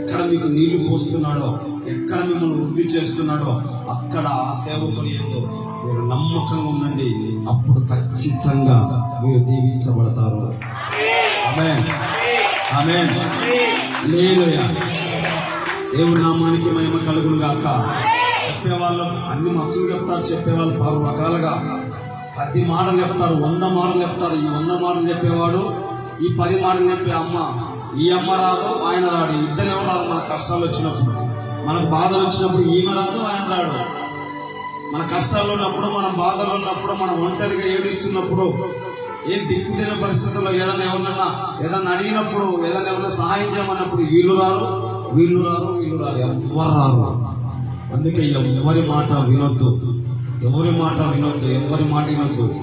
ఎక్కడ మీకు నీళ్ళు పోస్తున్నాడో ఎక్కడ మిమ్మల్ని వృద్ధి చేస్తున్నాడో అక్కడ ఆ సేవకుని ఎందు మీరు నమ్మకంగా ఉండండి. అప్పుడు ఖచ్చితంగా మీరు దీవించబడతారు. ఆమేన్. దేవుడి నామానికి మహిమ కలుగును గాక. చెప్పేవాళ్ళు అన్ని మనుషులు చెప్తారు చెప్పేవాళ్ళు పలు రకాలుగా. పది మాటలు చెప్తారు వంద మాటలు చెప్తారు. ఈ వంద మాటలు చెప్పేవాడు ఈ పది మాటలు చెప్పే అమ్మ ఈ అమ్మ రాదు ఆయన రాడు. ఇద్దరు ఎవరు రాదు మన కష్టాలు వచ్చినప్పుడు. మనకు బాధలు వచ్చినప్పుడు ఈమె రాదు ఆయన రాడు. మన కష్టాలు ఉన్నప్పుడు మనం బాధలు ఉన్నప్పుడు మనం ఒంటరిగా ఏడుస్తున్నప్పుడు ఏం దిక్కులేని పరిస్థితుల్లో ఏదైనా ఎవరినన్నా ఏదన్నా అడిగినప్పుడు ఏదైనా ఎవరైనా సహాయం చేయమన్నప్పుడు వీళ్ళు రారు వీళ్ళు రారు వీళ్ళు రారు. ఎవరు రారు. అందుకే ఎవరి మాట వినొద్దు. ఎవరి మాట వినొద్దు ఎవరి మాట వినొద్దు.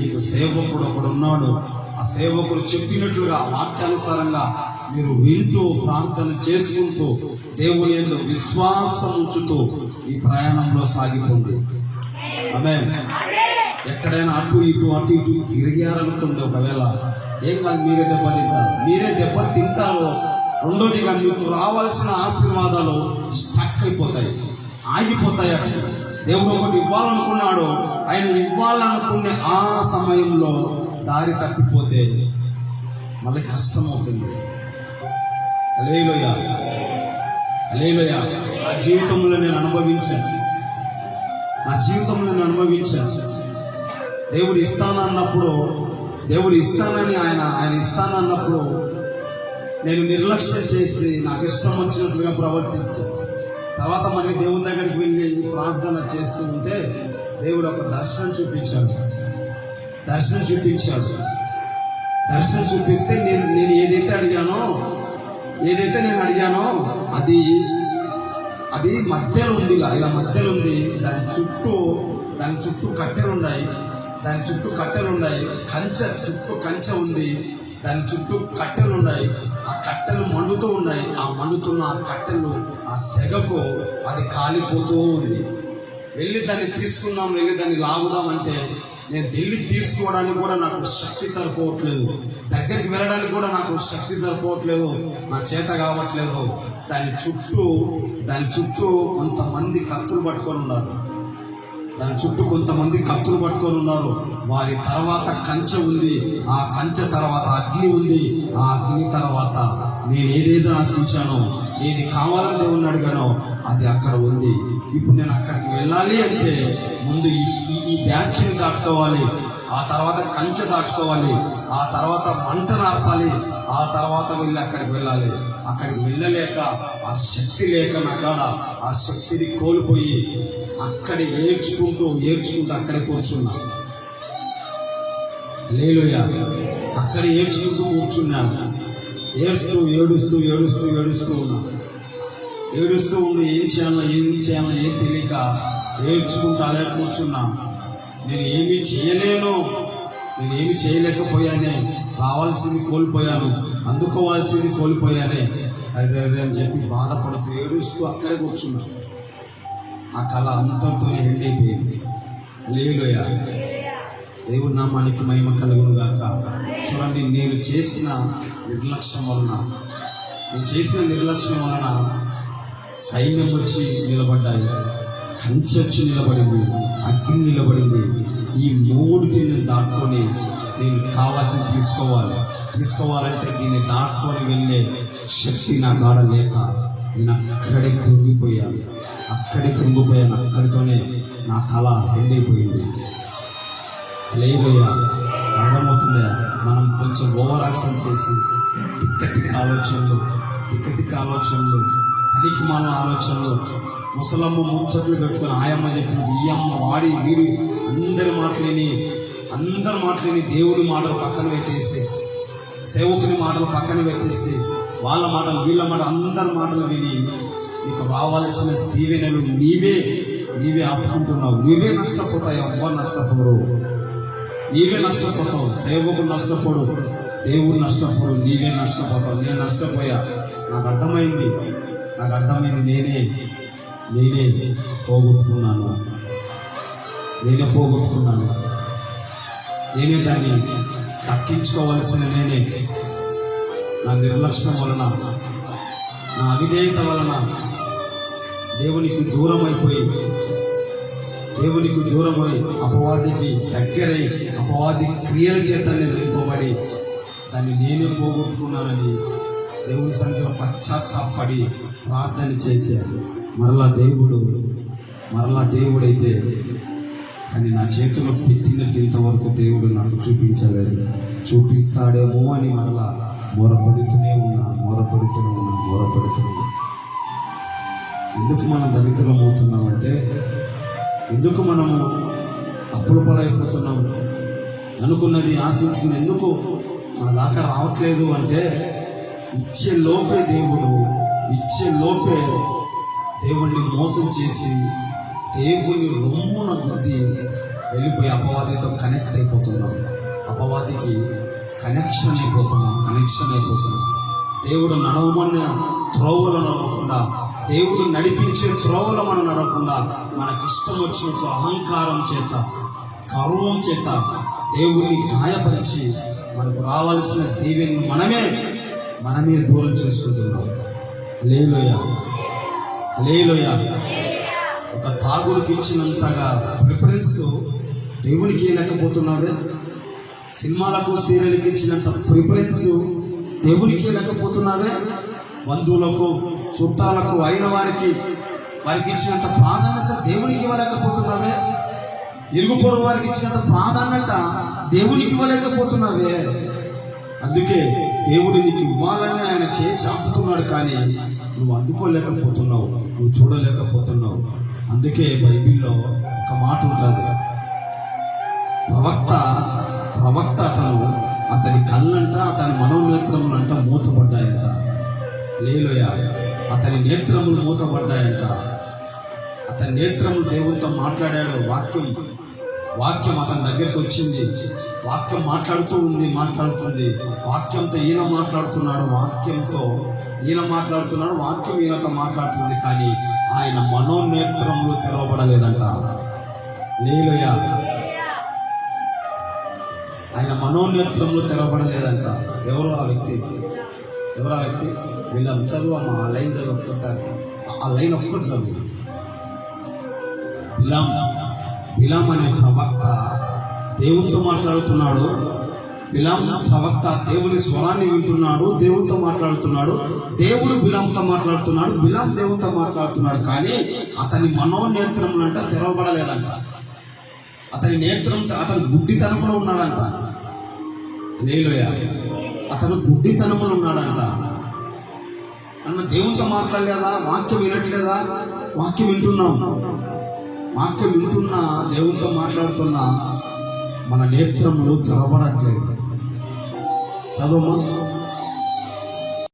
నీకు సేవకుడు ఒకడు ఉన్నాడు. ఆ సేవకుడు చెప్పినట్లుగా వాక్యానుసారంగా మీరు వింటూ ప్రార్థన చేసుకుంటూ దేవుని ఎందు విశ్వాసం ఉంచుతూ ఈ ప్రయాణంలో సాగిపోండి. అమే ఎక్కడైనా అటు ఇటు అటు ఇటు తిరిగారనుకోండి ఒకవేళ ఏం కాదు మీరే దెబ్బ తింటారు. మీరే దెబ్బ తింటారో రెండోదిగా మీకు రావాల్సిన ఆశీర్వాదాలు స్టక్ అయిపోతాయి. ఆగిపోతాయి అక్కడ. దేవుడు ఒకటి ఇవ్వాలనుకున్నాడు ఆయన ఇవ్వాలనుకునే ఆ సమయంలో దారి తప్పిపోతే మళ్ళీ కష్టం అవుతుంది అలేలోయ. అలేలోయ. నా జీవితంలో నేను అనుభవించాను. నా జీవితంలో నేను అనుభవించాను. దేవుడు ఇస్తానన్నప్పుడు దేవుడు ఇస్తానని ఆయన ఆయన ఇస్తానన్నప్పుడు నేను నిర్లక్ష్యం చేసి నాకు ఇష్టం వచ్చినట్లుగా ప్రవర్తించాను. తర్వాత మళ్ళీ దేవుని దగ్గరికి వెళ్ళి ప్రార్థన చేస్తూ ఉంటే దేవుడు ఒక దర్శనం చూపించాడు. దర్శనం చూపించాడు. దర్శనం చూపిస్తే నేను నేను ఏదైతే అడిగానో ఏదైతే నేను అడిగానో అది అది మధ్యలో ఉంది ఇలా ఇలా మధ్యలో ఉంది. దాని చుట్టూ దాని చుట్టూ కట్టెలు ఉన్నాయి. దాని చుట్టూ కట్టెలు ఉన్నాయి. కంచె చుట్టూ కంచె ఉంది. దాని చుట్టూ కట్టెలు ఉన్నాయి. ఆ కట్టెలు మండుతూ ఉన్నాయి. ఆ మండుతున్న ఆ కట్టెలు ఆ సెగకు అది కాలిపోతూ ఉంది. వెళ్ళి దాన్ని తీసుకుందాం వెళ్ళి దాన్ని లాగుదాం అంటే నేను వెళ్ళి తీసుకోవడానికి కూడా నాకు శక్తి సరిపోవట్లేదు. దగ్గరికి వెళ్ళడానికి కూడా నాకు శక్తి సరిపోవట్లేదు. నా చేత కావట్లేదు. దాని చుట్టూ దాని చుట్టూ కొంతమంది కత్తులు పట్టుకొని ఉన్నారు. దాని చుట్టూ కొంతమంది కత్తులు పట్టుకొని ఉన్నారు. వారి తర్వాత కంచె ఉంది. ఆ కంచె తర్వాత అగ్ని ఉంది. ఆ అగ్ని తర్వాత నేను ఏదైతే ఆశించానో ఏది కావాలని దేవుని అడిగానో అది అక్కడ ఉంది. ఇప్పుడు నేను అక్కడికి వెళ్ళాలి అంటే ముందు ఈ ఈ- బ్యాచ్ని దాటుకోవాలి ఆ తర్వాత కంచె దాటుకోవాలి ఆ తర్వాత మంట నాపాలి ఆ తర్వాత వెళ్ళి అక్కడికి వెళ్ళాలి. అక్కడికి వెళ్ళలేక ఆ శక్తి లేక నాకాడ ఆ శక్తిని కోల్పోయి అక్కడ ఏడ్చుకుంటూ ఏడ్చుకుంటూ అక్కడే కూర్చున్నా. లేలుయ అక్కడ ఏడ్చుకుంటూ కూర్చున్నాను ఏడుస్తూ ఏడుస్తూ ఏడుస్తూ ఏడుస్తూ ఉన్నా. ఏడుస్తూ ఉండి ఏం చేయాలో ఏం చేయాలో ఏం తెలియక ఏడ్చుకుంటూ అలా కూర్చున్నా. నేను ఏమీ చేయలేను. నేను ఏమి చేయలేకపోయానే. రావాల్సింది కోల్పోయాను. అందుకోవాల్సింది కోల్పోయానే. అదే అదే అని చెప్పి బాధపడుతూ ఏడుస్తూ అక్కడే కూర్చున్నా. ఆ కళ అంతటితో ఎండ్ అయిపోయింది లేలోయ దేవుడి నామానికి మహిమ కలుగును గాక చూడండి నేను చేసిన నిర్లక్ష్యం వలన నేను చేసిన నిర్లక్ష్యం వలన సైన్యం వచ్చి నిలబడ్డాయి. కంచర్చి నిలబడింది అగ్ని నిలబడింది. ఈ మూడుటిని దాటుకొని నేను కావాల్సింది తీసుకోవాలి. తీసుకోవాలంటే దీన్ని దాటుకొని వెళ్ళే శక్తి నా కాడ లేక నేను అక్కడే కృంగిపోయాను. అక్కడే కృంగిపోయాను. అక్కడితోనే నా కళ ఎండిపోయింది లేబోయా అర్థమవుతుందా? మనం కొంచెం ఓవర్ యాక్షన్ చేసి తిక్క తిక్క ఆలోచనలు తిక్క తిక్క ఆలోచనలు పనికి మన ఆలోచనలు ముసలమ్మ ముచ్చట్లు పెట్టుకుని ఆయమ్మ చెప్పింది ఈ అమ్మ వాడి వీడు అందరి మాటలేని అందరి మాటలేని దేవుడి మాటలు పక్కన పెట్టేసి సేవకుని మాటలు పక్కన పెట్టేసి వాళ్ళ మాటలు వీళ్ళ మాట అందరి మాటలు విని నీకు రావాల్సిన దీవెనలు నీవే నీవే ఆపుకుంటున్నావు. నీవే నష్టపోతావు ఎవ్వరు నష్టపోరు. నీవే నష్టపోతావు సేవకుడు నష్టపోడు దేవుడు నష్టపోడు నీవే నష్టపోతావు. నేను నష్టపోయా. నాకు అర్థమైంది. నాకు అర్థమైంది నేనే. నేనే పోగొట్టుకున్నాను. నేనే పోగొట్టుకున్నాను. నేనే దాన్ని తక్కించుకోవలసిన నేనే. నా నిర్లక్ష్యం వలన నా అవిధేయత వలన దేవునికి దూరం అయిపోయి దేవునికి దూరమై అపవాదికి దగ్గరై అపవాది క్రియల చేత నేను నింపబడి దాన్ని నేనే పోగొట్టుకున్నానని దేవుని సన్నిధిలో పశ్చాత్తాపడి ప్రార్థన చేశారు మరలా దేవుడు మరలా దేవుడైతే కానీ నా చేతిలో పెట్టినట్టు ఇంతవరకు దేవుడు నాకు చూపించలేదు. చూపిస్తాడేమో అని మరలా మొరపడుతూనే ఉన్నా మొరపడుతూనే ఉన్నా మొరపడుతూనే ఎందుకు మనం దరిద్రం అవుతున్నామంటే ఎందుకు మనము అప్పుల పాలైపోతున్నాం? అనుకున్నది ఆశించింది ఎందుకు? మన దాకా రావట్లేదు అంటే ఇచ్చే లోపే దేవుడు ఇచ్చే లోపే దేవుణ్ణి మోసం చేసి దేవుని రొమ్మున గుద్ది వెళ్ళిపోయి అపవాదితో కనెక్ట్ అయిపోతున్నాం. అపవాదికి కనెక్షన్ అయిపోతున్నాం కనెక్షన్ అయిపోతున్నాం. దేవుడు నడవమన్న త్రోవలు నడవకుండా దేవుడు నడిపించే త్రోవలు మనం నడవకుండా మనకి ఇష్టం వచ్చినట్టు అహంకారం చేత గర్వం చేత దేవుడిని గాయపరిచి మనకు రావాల్సిన దీవెని మనమే మనమే దూరం చేసుకుంటున్నాం. లేలోయ లేలోయ ఒక తాగుడికి ఇచ్చినంతగా ప్రిఫరెన్స్ దేవునికి లేకపోతున్నావే. సినిమాలకు సీరియల్కి ఇచ్చినంత ప్రిఫరెన్స్ దేవునికి లేకపోతున్నావే. బంధువులకు చుట్టాలకు అయిన వారికి వారికి ఇచ్చినంత ప్రాధాన్యత దేవునికి ఇవ్వలేకపోతున్నావే. ఇరుగు పొరుగు వారికి ఇచ్చినంత ప్రాధాన్యత దేవునికి ఇవ్వలేకపోతున్నావే. అందుకే దేవుడు నీకు ఇవ్వాలని ఆయన చేసి ఆపుతున్నాడు కానీ నువ్వు అందుకోలేకపోతున్నావు నువ్వు చూడలేకపోతున్నావు. అందుకే బైబిల్లో ఒక మాట ఉంటుంది ప్రవక్త ప్రవక్త అతను అతని కళ్ళంట అతని మనోనేత్రములంట మూతపడ్డాయంట. లేలోయ అతని నేత్రములు మూతపడ్డాయంట. అతని నేత్రములు దేవునితో మాట్లాడాడు వాక్యం వాక్యం అతని దగ్గరికి వచ్చింది. వాక్యం మాట్లాడుతూ ఉంది మాట్లాడుతుంది. వాక్యంతో ఈయన మాట్లాడుతున్నాడు వాక్యంతో ఈయన మాట్లాడుతున్నాడు వాక్యం ఈయనతో మాట్లాడుతుంది. కానీ ఆయన మనోనేత్రములు తెరవబడలేదంట. లేలోయ ఆయన మనోనేత్రములు తెరవబడలేదంట. ఎవరు ఆ వ్యక్తి? ఎవరు ఆ వ్యక్తి? వీళ్ళం చదువు అమ్మ ఆ లైన్ చదువు ఒక్కసారి. ఆ లైన్ ఒక్కటి చదువు. ఇలా బిలాం అనే ప్రవక్త దేవునితో మాట్లాడుతున్నాడు. బిలాం ప్రవక్త దేవుని స్వరాన్ని వింటున్నాడు దేవునితో మాట్లాడుతున్నాడు దేవుడు బిలాంతో మాట్లాడుతున్నాడు బిలాం దేవునితో మాట్లాడుతున్నాడు. కానీ అతని మనోనేత్రములంట తెరవబడలేదంట. అతని నేత్రం అతను గుడ్డితనంలో ఉన్నాడంట. లేలోయ అతను గుడ్డితనంలో ఉన్నాడంట. అన్న దేవునితో మాట్లాడలేదా? వాక్యం వినట్లేదా? వాక్యం వింటున్నాం. వాక్యం వింటున్నా దేవునితో మాట్లాడుతున్నా మన నేత్రములు తెరవడట్లేదు చదువు